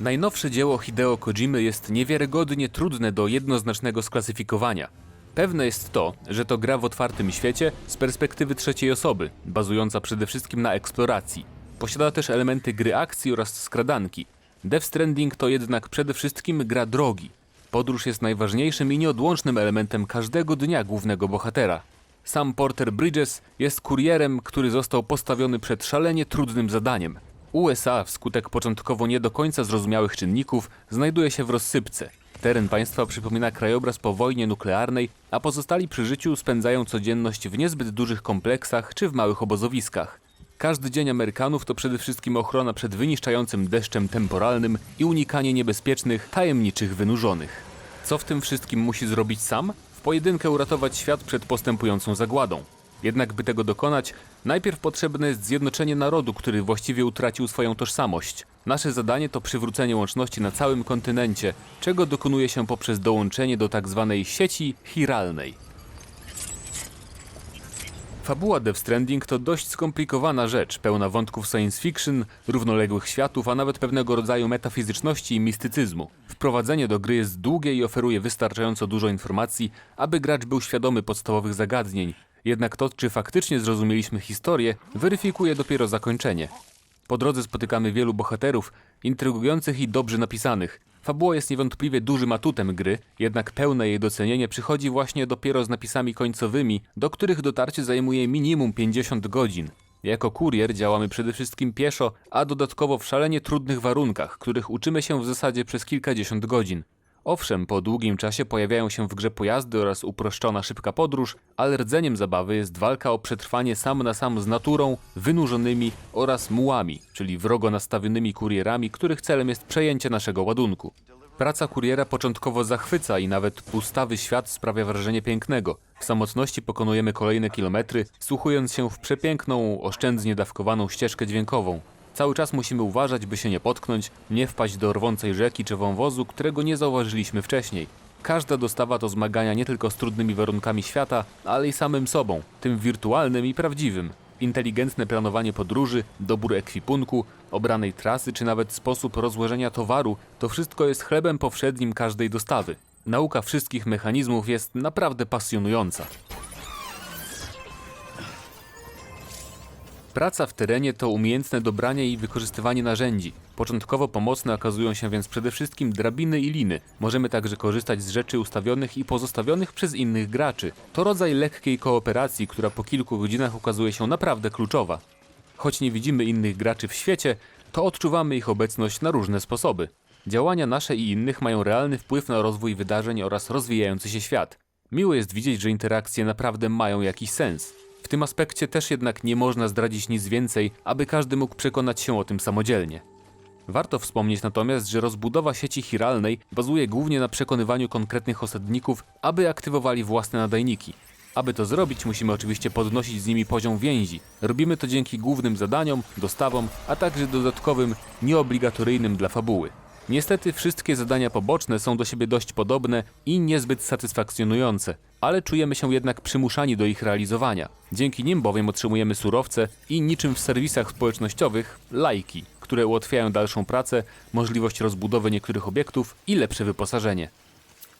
Najnowsze dzieło Hideo Kojimy jest niewiarygodnie trudne do jednoznacznego sklasyfikowania. Pewne jest to, że to gra w otwartym świecie z perspektywy trzeciej osoby, bazująca przede wszystkim na eksploracji. Posiada też elementy gry akcji oraz skradanki. Death Stranding to jednak przede wszystkim gra drogi. Podróż jest najważniejszym i nieodłącznym elementem każdego dnia głównego bohatera. Sam Porter Bridges jest kurierem, który został postawiony przed szalenie trudnym zadaniem. USA, wskutek początkowo nie do końca zrozumiałych czynników, znajduje się w rozsypce. Teren państwa przypomina krajobraz po wojnie nuklearnej, a pozostali przy życiu spędzają codzienność w niezbyt dużych kompleksach czy w małych obozowiskach. Każdy dzień Amerykanów to przede wszystkim ochrona przed wyniszczającym deszczem temporalnym i unikanie niebezpiecznych, tajemniczych wynurzonych. Co w tym wszystkim musi zrobić sam? W pojedynkę uratować świat przed postępującą zagładą. Jednak by tego dokonać, najpierw potrzebne jest zjednoczenie narodu, który właściwie utracił swoją tożsamość. Nasze zadanie to przywrócenie łączności na całym kontynencie, czego dokonuje się poprzez dołączenie do tzw. sieci chiralnej. Fabuła Death Stranding to dość skomplikowana rzecz, pełna wątków science fiction, równoległych światów, a nawet pewnego rodzaju metafizyczności i mistycyzmu. Wprowadzenie do gry jest długie i oferuje wystarczająco dużo informacji, aby gracz był świadomy podstawowych zagadnień. Jednak to, czy faktycznie zrozumieliśmy historię, weryfikuje dopiero zakończenie. Po drodze spotykamy wielu bohaterów, intrygujących i dobrze napisanych. Fabuła jest niewątpliwie dużym atutem gry, jednak pełne jej docenienie przychodzi właśnie dopiero z napisami końcowymi, do których dotarcie zajmuje minimum 50 godzin. Jako kurier działamy przede wszystkim pieszo, a dodatkowo w szalenie trudnych warunkach, których uczymy się w zasadzie przez kilkadziesiąt godzin. Owszem, po długim czasie pojawiają się w grze pojazdy oraz uproszczona szybka podróż, ale rdzeniem zabawy jest walka o przetrwanie sam na sam z naturą, wynurzonymi oraz mułami, czyli wrogo nastawionymi kurierami, których celem jest przejęcie naszego ładunku. Praca kuriera początkowo zachwyca i nawet pustawy świat sprawia wrażenie pięknego. W samotności pokonujemy kolejne kilometry, wsłuchując się w przepiękną, oszczędnie dawkowaną ścieżkę dźwiękową. Cały czas musimy uważać, by się nie potknąć, nie wpaść do rwącej rzeki czy wąwozu, którego nie zauważyliśmy wcześniej. Każda dostawa to zmagania nie tylko z trudnymi warunkami świata, ale i samym sobą, tym wirtualnym i prawdziwym. Inteligentne planowanie podróży, dobór ekwipunku, obranej trasy czy nawet sposób rozłożenia towaru to wszystko jest chlebem powszednim każdej dostawy. Nauka wszystkich mechanizmów jest naprawdę pasjonująca. Praca w terenie to umiejętne dobranie i wykorzystywanie narzędzi. Początkowo pomocne okazują się więc przede wszystkim drabiny i liny. Możemy także korzystać z rzeczy ustawionych i pozostawionych przez innych graczy. To rodzaj lekkiej kooperacji, która po kilku godzinach okazuje się naprawdę kluczowa. Choć nie widzimy innych graczy w świecie, to odczuwamy ich obecność na różne sposoby. Działania nasze i innych mają realny wpływ na rozwój wydarzeń oraz rozwijający się świat. Miło jest widzieć, że interakcje naprawdę mają jakiś sens. W tym aspekcie też jednak nie można zdradzić nic więcej, aby każdy mógł przekonać się o tym samodzielnie. Warto wspomnieć natomiast, że rozbudowa sieci chiralnej bazuje głównie na przekonywaniu konkretnych osadników, aby aktywowali własne nadajniki. Aby to zrobić, musimy oczywiście podnosić z nimi poziom więzi. Robimy to dzięki głównym zadaniom, dostawom, a także dodatkowym, nieobligatoryjnym dla fabuły. Niestety wszystkie zadania poboczne są do siebie dość podobne i niezbyt satysfakcjonujące, ale czujemy się jednak przymuszani do ich realizowania. Dzięki nim bowiem otrzymujemy surowce i niczym w serwisach społecznościowych lajki, które ułatwiają dalszą pracę, możliwość rozbudowy niektórych obiektów i lepsze wyposażenie.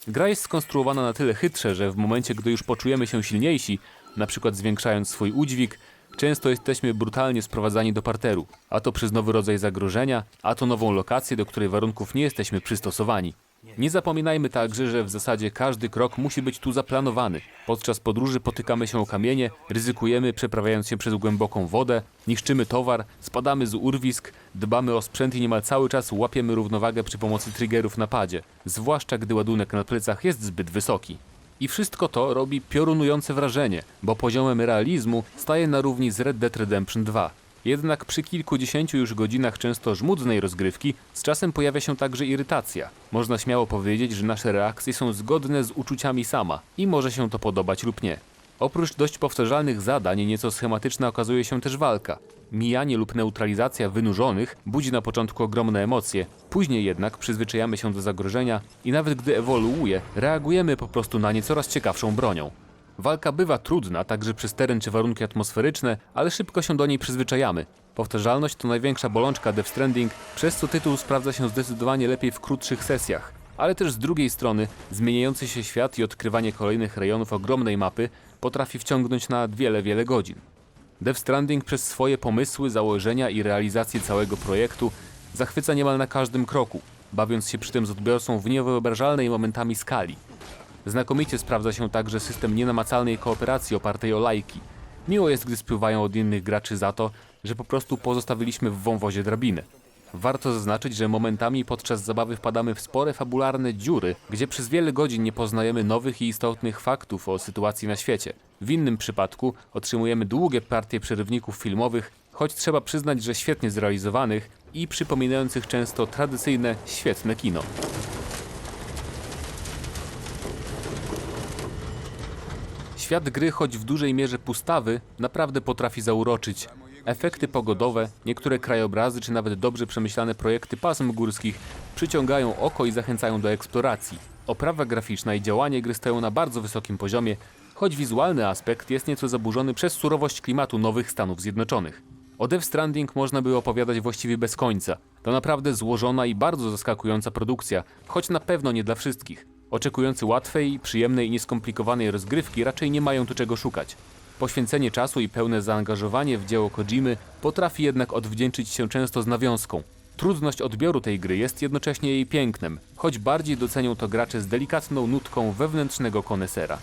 Gra jest skonstruowana na tyle chytrze, że w momencie, gdy już poczujemy się silniejsi, na przykład zwiększając swój udźwig, często jesteśmy brutalnie sprowadzani do parteru, a to przez nowy rodzaj zagrożenia, a to nową lokację, do której warunków nie jesteśmy przystosowani. Nie zapominajmy także, że w zasadzie każdy krok musi być tu zaplanowany. Podczas podróży potykamy się o kamienie, ryzykujemy przeprawiając się przez głęboką wodę, niszczymy towar, spadamy z urwisk, dbamy o sprzęt i niemal cały czas łapiemy równowagę przy pomocy triggerów na padzie, zwłaszcza gdy ładunek na plecach jest zbyt wysoki. I wszystko to robi piorunujące wrażenie, bo poziomem realizmu staje na równi z Red Dead Redemption 2. Jednak przy kilkudziesięciu już godzinach często żmudnej rozgrywki z czasem pojawia się także irytacja. Można śmiało powiedzieć, że nasze reakcje są zgodne z uczuciami sama i może się to podobać lub nie. Oprócz dość powtarzalnych zadań, nieco schematyczna okazuje się też walka. Mijanie lub neutralizacja wynurzonych budzi na początku ogromne emocje, później jednak przyzwyczajamy się do zagrożenia i nawet gdy ewoluuje, reagujemy po prostu na nie coraz ciekawszą bronią. Walka bywa trudna, także przez teren czy warunki atmosferyczne, ale szybko się do niej przyzwyczajamy. Powtarzalność to największa bolączka Death Stranding, przez co tytuł sprawdza się zdecydowanie lepiej w krótszych sesjach. Ale też z drugiej strony, zmieniający się świat i odkrywanie kolejnych rejonów ogromnej mapy potrafi wciągnąć na wiele, wiele godzin. Death Stranding przez swoje pomysły, założenia i realizację całego projektu zachwyca niemal na każdym kroku, bawiąc się przy tym z odbiorcą w niewyobrażalnej momentami skali. Znakomicie sprawdza się także system nienamacalnej kooperacji opartej o lajki. Miło jest, gdy spływają od innych graczy za to, że po prostu pozostawiliśmy w wąwozie drabinę. Warto zaznaczyć, że momentami podczas zabawy wpadamy w spore fabularne dziury, gdzie przez wiele godzin nie poznajemy nowych i istotnych faktów o sytuacji na świecie. W innym przypadku otrzymujemy długie partie przerywników filmowych, choć trzeba przyznać, że świetnie zrealizowanych i przypominających często tradycyjne, świetne kino. Świat gry, choć w dużej mierze pustawy, naprawdę potrafi zauroczyć. Efekty pogodowe, niektóre krajobrazy czy nawet dobrze przemyślane projekty pasm górskich przyciągają oko i zachęcają do eksploracji. Oprawa graficzna i działanie gry stoją na bardzo wysokim poziomie, choć wizualny aspekt jest nieco zaburzony przez surowość klimatu nowych Stanów Zjednoczonych. O Death Stranding można by opowiadać właściwie bez końca. To naprawdę złożona i bardzo zaskakująca produkcja, choć na pewno nie dla wszystkich. Oczekujący łatwej, przyjemnej i nieskomplikowanej rozgrywki raczej nie mają tu czego szukać. Poświęcenie czasu i pełne zaangażowanie w dzieło Kojimy potrafi jednak odwdzięczyć się często z nawiązką. Trudność odbioru tej gry jest jednocześnie jej pięknem, choć bardziej docenią to gracze z delikatną nutką wewnętrznego konesera.